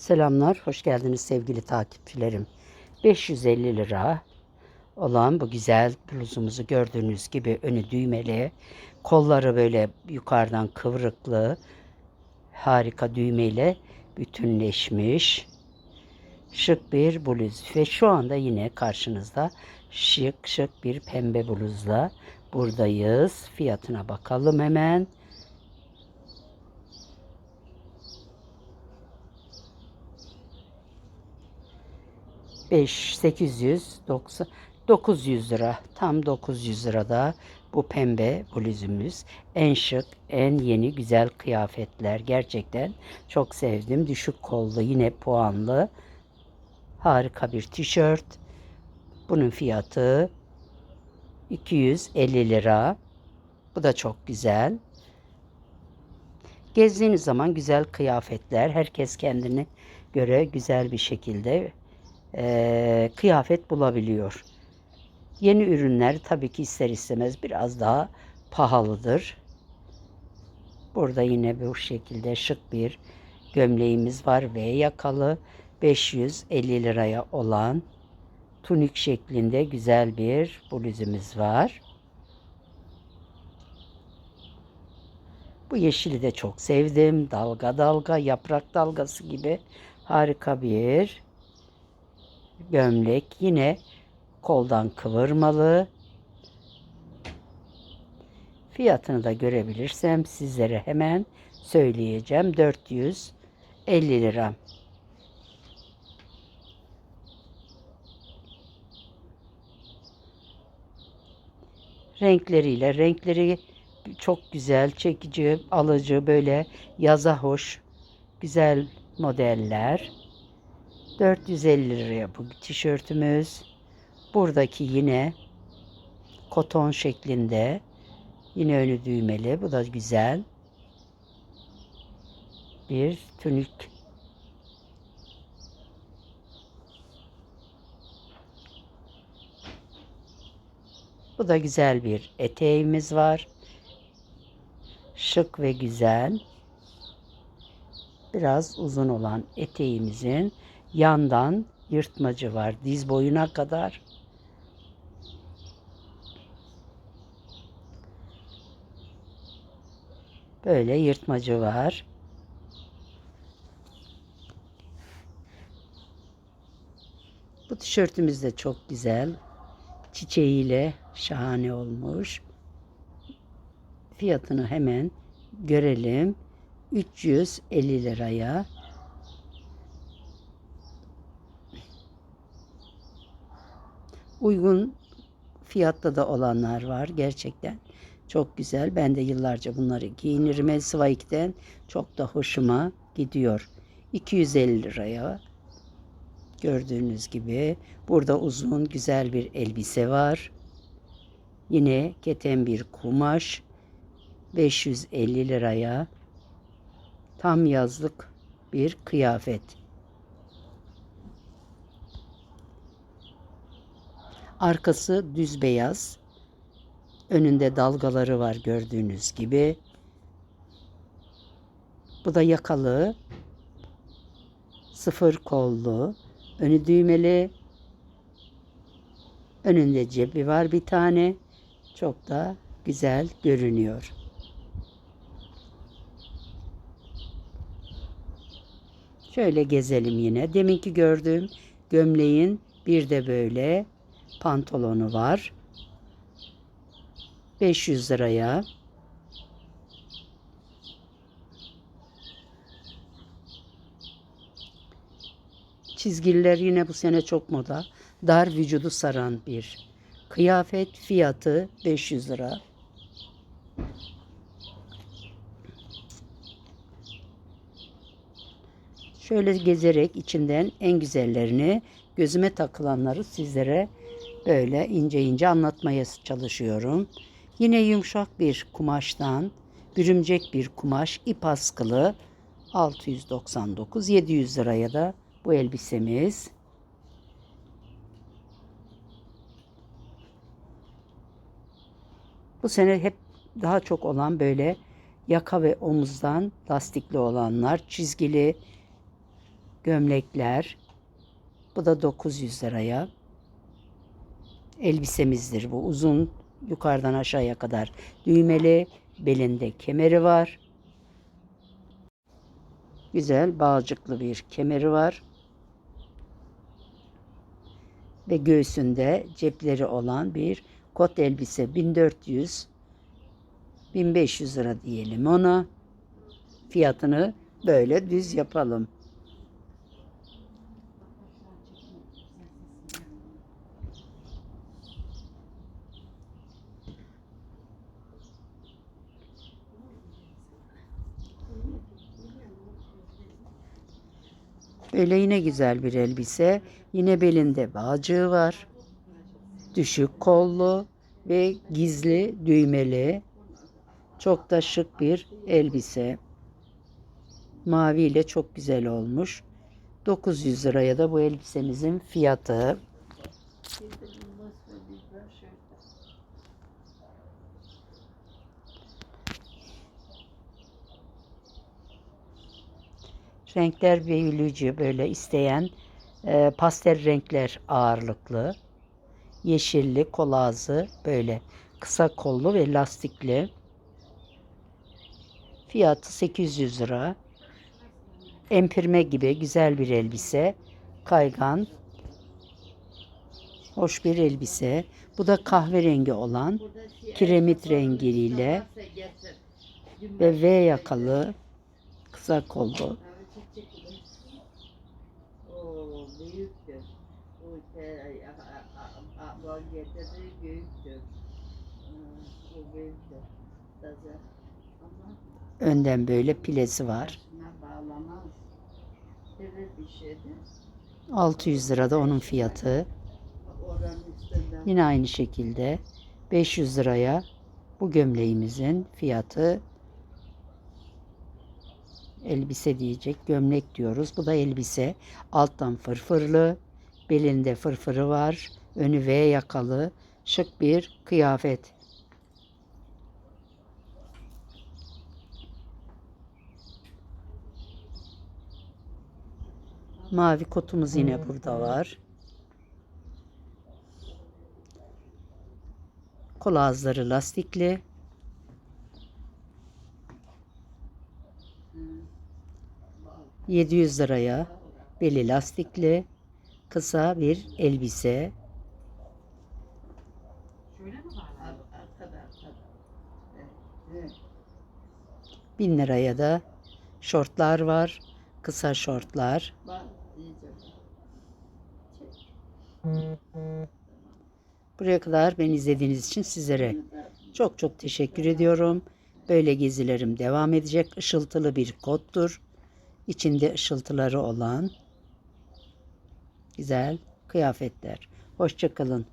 Selamlar, hoş geldiniz sevgili takipçilerim. 550 lira olan bu güzel bluzumuzu gördüğünüz gibi önü düğmeli, kolları böyle yukarıdan kıvrıklı, harika düğmeyle bütünleşmiş şık bir bluz ve şu anda yine karşınızda şık şık bir pembe bluzla buradayız. Fiyatına bakalım hemen. 5 890 900 lira. Tam 900 lirada bu pembe bluzumuz. En şık, en yeni güzel kıyafetler. Gerçekten çok sevdim. Düşük kollu yine puanlı. Harika bir tişört. Bunun fiyatı 250 lira. Bu da çok güzel. Gezdiğiniz zaman güzel kıyafetler. Herkes kendine göre güzel bir şekilde e, kıyafet bulabiliyor. Yeni ürünler tabii ki ister istemez biraz daha pahalıdır. Burada yine bu şekilde şık bir gömleğimiz var ve yakalı 550 liraya olan tunik şeklinde güzel bir bluzumuz var. Bu yeşili de çok sevdim. Dalga dalga, yaprak dalgası gibi harika bir gömlek. Yine koldan kıvırmalı. Fiyatını da görebilirsem sizlere hemen söyleyeceğim. 450 lira. renkleriyle renkleri çok güzel, çekici, alıcı böyle yaza hoş güzel modeller. 450 liraya bu tişörtümüz. Buradaki yine koton şeklinde. Yine önü düğmeli. Bu da güzel. Bir tünik. Bu da güzel bir eteğimiz var. Şık ve güzel. Biraz uzun olan eteğimizin yandan yırtmacı var. Diz boyuna kadar. Böyle yırtmacı var. Bu tişörtümüz de çok güzel. Çiçeğiyle şahane olmuş. Fiyatını hemen görelim. 350 liraya uygun fiyatta da olanlar var gerçekten. Çok güzel. Ben de yıllarca bunları giyinirim. Elsivayik'ten çok da hoşuma gidiyor. 250 liraya gördüğünüz gibi burada uzun güzel bir elbise var. Yine keten bir kumaş 550 liraya tam yazlık bir kıyafet. Arkası düz beyaz. Önünde dalgaları var gördüğünüz gibi. Bu da yakalı. Sıfır kollu. Önü düğmeli. Önünde cebi var bir tane. Çok da güzel görünüyor. Şöyle gezelim yine. Deminki gördüğüm gömleğin bir de böyle pantolonu var. 500 liraya. Çizgiler yine bu sene çok moda. Dar vücudu saran bir kıyafet. Fiyatı 500 lira. Şöyle gezerek içinden en güzellerini, gözüme takılanları sizlere böyle ince ince anlatmaya çalışıyorum. Yine yumuşak bir kumaştan, bürümcek bir kumaş, ip askılı 699 700 liraya da bu elbisemiz. Bu sene hep daha çok olan böyle yaka ve omuzdan lastikli olanlar, çizgili gömlekler. Bu da 900 liraya. Elbisemizdir bu. Uzun yukarıdan aşağıya kadar düğmeli. Belinde kemeri var. Güzel bağcıklı bir kemeri var. Ve göğsünde cepleri olan bir kot elbise 1400 1500 lira diyelim ona. Fiyatını böyle düz yapalım. Böyle yine güzel bir elbise. Yine belinde bağcığı var. Düşük kollu ve gizli düğmeli. Çok da şık bir elbise. Mavi ile çok güzel olmuş. 900 liraya da bu elbisemizin fiyatı. Renkler büyülücü böyle isteyen e, pastel renkler ağırlıklı. Yeşilli, kolazı böyle kısa kollu ve lastikli. Fiyatı 800 lira. Empirme gibi güzel bir elbise. Kaygan. Hoş bir elbise. Bu da kahverengi olan kiremit rengiyle ve V yakalı kısa kollu. O büyüktür. O te- a- a- a- bölgede de büyüktür. O büyüktür. Taze. Ama Önden böyle pilesi var. bağlamaz. Evet bir şeydi. 600 lira da onun fiyatı. Yine aynı şekilde 500 liraya bu gömleğimizin fiyatı elbise diyecek gömlek diyoruz. Bu da elbise. Alttan fırfırlı, belinde fırfırı var. Önü V yakalı, şık bir kıyafet. Mavi kotumuz yine burada var. Kol ağızları lastikli. 700 liraya beli lastikli kısa bir elbise. Ar- Arkada arkada. Evet, evet. 1000 liraya da şortlar var. Kısa şortlar. Buraya kadar beni izlediğiniz için sizlere çok çok teşekkür ediyorum. Böyle gezilerim devam edecek. Işıltılı bir kottur. İçinde ışıltıları olan güzel kıyafetler. Hoşçakalın.